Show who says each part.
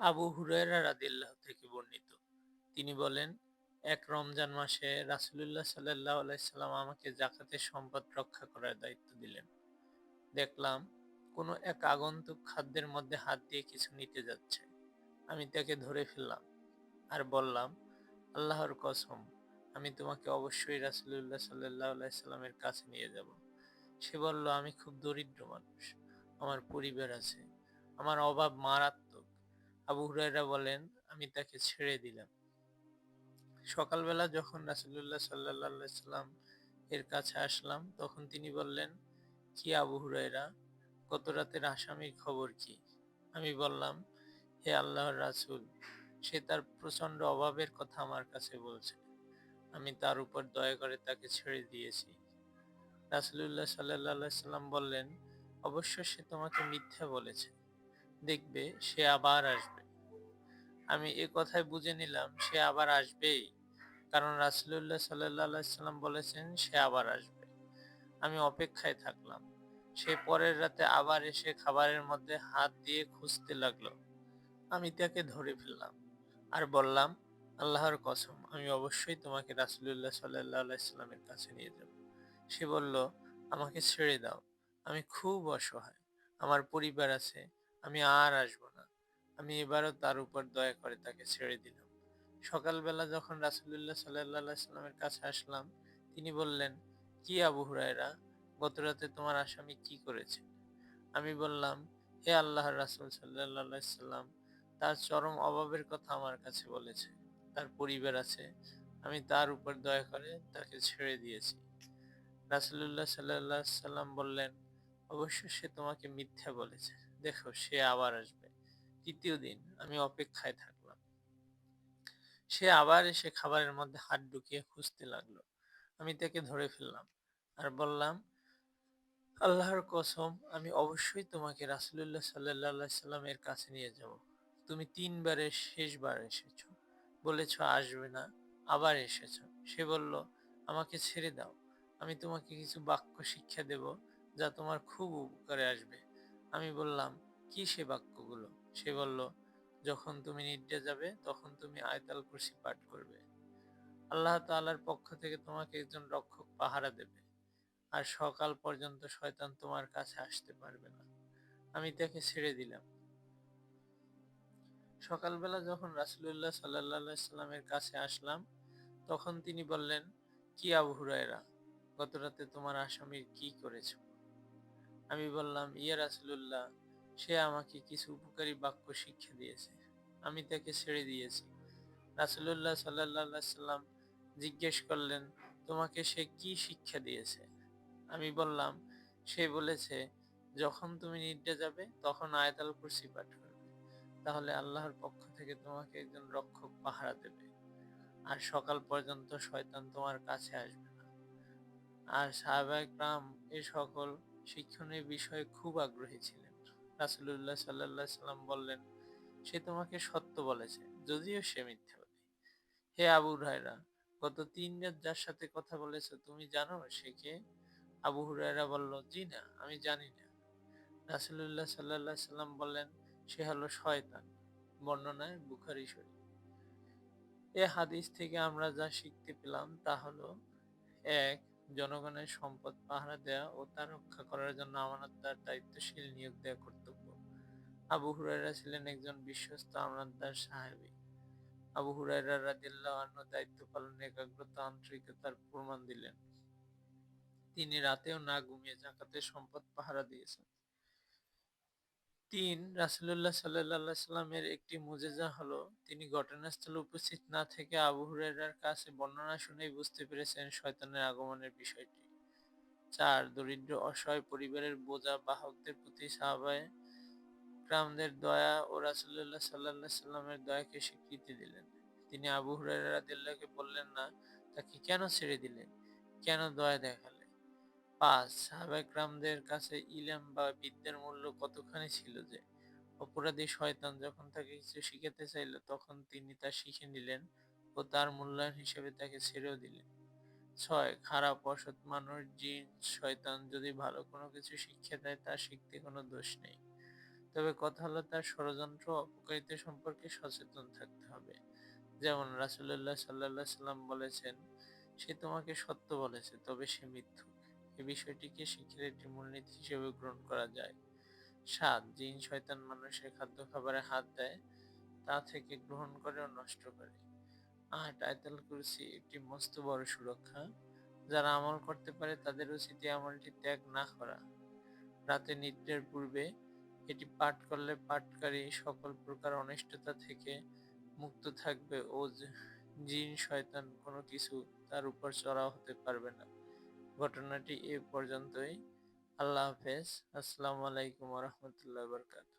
Speaker 1: আবু হুরায়রা রাদিয়াল্লাহু থেকে বর্ণিত। তিনি বলেন, এক রমজান মাসে রাসুলুল্লাহ সাল্লাল্লাহু আলাইহি সাল্লাম আমাকে জাকাতের সম্পদ রক্ষা করার দায়িত্ব দিলেন। দেখলাম, কোনো এক আগন্তুক খাদ্যের মধ্যে হাত দিয়ে কিছু নিতে যাচ্ছে। আমি তাকে ধরে ফেললাম আর বললাম, আল্লাহর কসম, আমি তোমাকে অবশ্যই রাসূলুল্লাহ সাল্লাল্লাহু আলাইহি সাল্লামের কাছে নিয়ে যাব। সে বলল, আমি খুব দরিদ্র মানুষ, আমার পরিবার আছে, আমার অভাব মারাত্মক আবু হুরায়রা বলেন, আমি তাকে ছেড়ে দিলাম। সকালবেলা যখন রাসূলুল্লাহ সাল্লাল্লাহু আলাইহি সাল্লাম এর কাছে আসলাম, তখন তিনি বললেন, কি আবু হুরায়রা, গত রাতের আসামির খবর কি? আমি বললাম, হে আল্লাহর রাসূল, সে তার প্রচণ্ড অভাবের কথা আমার কাছে বলছে। আমি তার উপর দয়া করে তাকে ছেড়ে দিয়েছি। রাসূলুল্লাহ সাল্লাল্লাহু আলাইহি সাল্লাম বললেন, অবশ্য সে তোমাকে মিথ্যা বলেছে। দেখবে, সে আবার আসবে। আমি এ কথায় বুঝে নিলাম, সে আবার আসবেই। কারণ রাসূলুল্লাহ সাল্লাল্লাহু আলাইহি সাল্লাম বলেছেন, সে আবার আসবে। আমি অপেক্ষায় থাকলাম। সে পরের রাতে আবার এসে খাবারের মধ্যে হাত দিয়ে খুঁজতে লাগল। আমি তাকে ধরে ফেললাম। আর বললাম, আল্লাহর কসম, আমি অবশ্যই তোমাকে রাসূলুল্লাহ সাল্লামের কাছে নিয়ে যাব। সে বলল, আমাকে ছেড়ে দাও। আমি খুব অসহায়। আমার পরিবার আছে। আমি আর আসব না। আমি এবারও তার উপর দয়া করে তাকে ছেড়ে দিলাম। সকালবেলা যখন রাসুলুল্লাহ সাল্লাল্লাহু সাল্লামের কাছে আসলাম, তিনি বললেন, কি আবু হুরায়রা গতরাতে তোমার আসামি কি করেছে? আমি বললাম, হে আল্লাহর রাসুল আলাইহি সাল্লাম, তার চরম অভাবের কথা আমার কাছে বলেছে। তার পরিবার আছে, আমি তার উপর দয়া করে তাকে ছেড়ে দিয়েছি। রাসূলুল্লাহ সাল্লাল্লাহু আলাইহি সাল্লাম বললেন, অবশ্য সে তোমাকে মিথ্যা বলেছে। দেখো, সে আবার আসবে। তৃতীয় দিন আমি অপেক্ষায় থাকলাম। সে আবার এসে খাবারের মধ্যে হাত ঢুকিয়ে খুঁজতে লাগল। আমি তাকে ধরে ফেললাম আর বললাম, আল্লাহর কসম, আমি অবশ্যই তোমাকে রাসূলুল্লাহ আলাইহি সাল্লামের কাছে নিয়ে যাব। তুমি তিনবারের শেষবার এসেছ। বলেছ আসবে না, আবার এসেছ। সে বলল, আমাকে ছেড়ে দাও। আমি তোমাকে কিছু বাক্য শিক্ষা দেব যা তোমার খুব উপকারে আসবে। আমি বললাম, কি সে বাক্যগুলো? সে বলল, যখন তুমি নিদ্রা যাবে, তখন তুমি আয়তাল কুরসি পাঠ করবে। আল্লাহ তাআলার পক্ষ থেকে তোমাকে একজন রক্ষক পাহারা দেবে। আর সকাল পর্যন্ত শয়তান তোমার কাছে আসতে পারবে না। আমি তাকে ছেড়ে দিলাম। সকালবেলা যখন রাসূলুল্লাহ সাল্লাল্লাহু আলাইহি সাল্লামের কাছে আসলাম, তখন তিনি বললেন, কি আবু হুরায়রা গত রাতে তোমার আসামির কি করেছ? আমি বললাম, ইয়া রাসূলুল্লাহ সে আমাকে কিছু উপকারী বাক্য শিক্ষা দিয়েছে। আমি তাকে ছেড়ে দিয়েছি। সাল্লাল্লাহু সাল্লাম জিজ্ঞেস করলেন, তোমাকে সে কি শিক্ষা দিয়েছে? আমি বললাম, সে বলেছে, যখন তুমি নিদ্রা যাবে, তখন আয়তাল কুরসি পাঠ করবে। তাহলে আল্লাহর পক্ষ থেকে তোমাকে একজন রক্ষক পাহারা দেবে। আর সকাল পর্যন্ত শয়তান তোমার কাছে আসবে না। আর সাহাবায়ে রাম এ সকল শিক্ষণীয় বিষয়ে খুব আগ্রহী ছিলেন। রাসূলুল্লাহ সাল্লাল্লাহু সাল্লাম বললেন, সে তোমাকে সত্য বলেছে, যদিও সে মিথ্যাবাদী হে আবু রায়রা গত তিন রাত যার সাথে কথা বলেছ তুমি জানো সে কে? আবু হুরায়রা বলল, জি না, আমি জানি না। রাসূলুল্লাহ সাল্লাল্লাহু সাল্লাম বললেন, সে হলো শয়তান, বর্ণনায় বুখারী শরীফ। এ হাদিস থেকে আমরা যা শিখতে পেলাম তা হলো, এক জনগণের সম্পদ পাহারা দেওয়া ও তা রক্ষা করার জন্য আমানতদার দায়িত্বশীল নিয়োগ দেওয়া কর্তব্য। আবু হুরাইরা ছিলেন একজন বিশ্বস্ত আমানতদার সাহেবী। আবু হুরাইরা অন্য দায়িত্ব পালনে একাগ্রতা, আন্তরিকতার প্রমাণ দিলেন। তিনি রাতেও না ঘুমিয়ে জাকাতের সম্পদ পাহারা দিয়েছেন। তিন রাসূলুল্লাহ সাল্লাল্লাহু সাল্লামের একটি মুজেজা হলো, তিনি ঘটনাস্থলে উপস্থিত না থেকে আবু হুরায়রার কাছে বর্ণনা শুনেই বুঝতে পেরেছেন শয়তানের আগমনের বিষয়টি। চার, দরিদ্র, অসহায় পরিবারের বোঝা বাহকদের প্রতি সাহাবায়ে ক্রামদের দয়া ও রাসুল্লাহ সাল্লাল্লাহু সাল্লামের দয়াকে স্বীকৃতি দিলেন। তিনি আবু হুরায়রা রাদিয়াল্লাহুকে বললেন না, তাকে কেন ছেড়ে দিলেন? কেন দয়া দেখালেন? পাঁচ সাহাবায়ে কাছে ইলাম বা বিদ্যার মূল্য কতখানি ছিল যে? অপরাধী শয়তান যখন তাকে কিছু শিখাতে চাইল, তখন তিনি তা শিখে নিলেন ও তার মূল্যায়ন হিসেবে তাকে ছেড়েও দিলেন। ছয়, খারাপ, অসৎ মানুষ, জিন, শয়তান যদি ভালো কোনো কিছু শিক্ষা দেয় তা শিখতে কোনো দোষ নেই। তবে কথা হলো, তার ষড়যন্ত্র অপকারিতা সম্পর্কে সচেতন থাকতে হবে। যেমন রাসুল্লাহ সাল্লাহ সাল্লাম বলেছেন, সে তোমাকে সত্য বলেছে, তবে সে মিথ্যুক। এ বিষয়টিকে শিখের একটি মূলনীতি হিসেবে গ্রহণ করা যায়। সাত জিন শয়তান মানুষের খাদ্য খাবারে হাত দেয়, তা থেকে গ্রহণ করে ও নষ্ট করে। আট, আয়তাল কুরসি একটি মস্ত বড় সুরক্ষা, যারা আমল করতে পারে তাদের উচিত আমলটি ত্যাগ না করা। রাতে নিদ্রের পূর্বে এটি পাঠ করলে পাঠকারী সকল প্রকার অনিষ্টতা থেকে মুক্ত থাকবে ও জিন, শয়তান কোনো কিছু তার উপর চড়াও হতে পারবে না। ঘটনাটি এ পর্যন্তই। আল্লাহ হাফেজ। আসসালামু আলাইকুম রহমতুল্লাহ বরকাত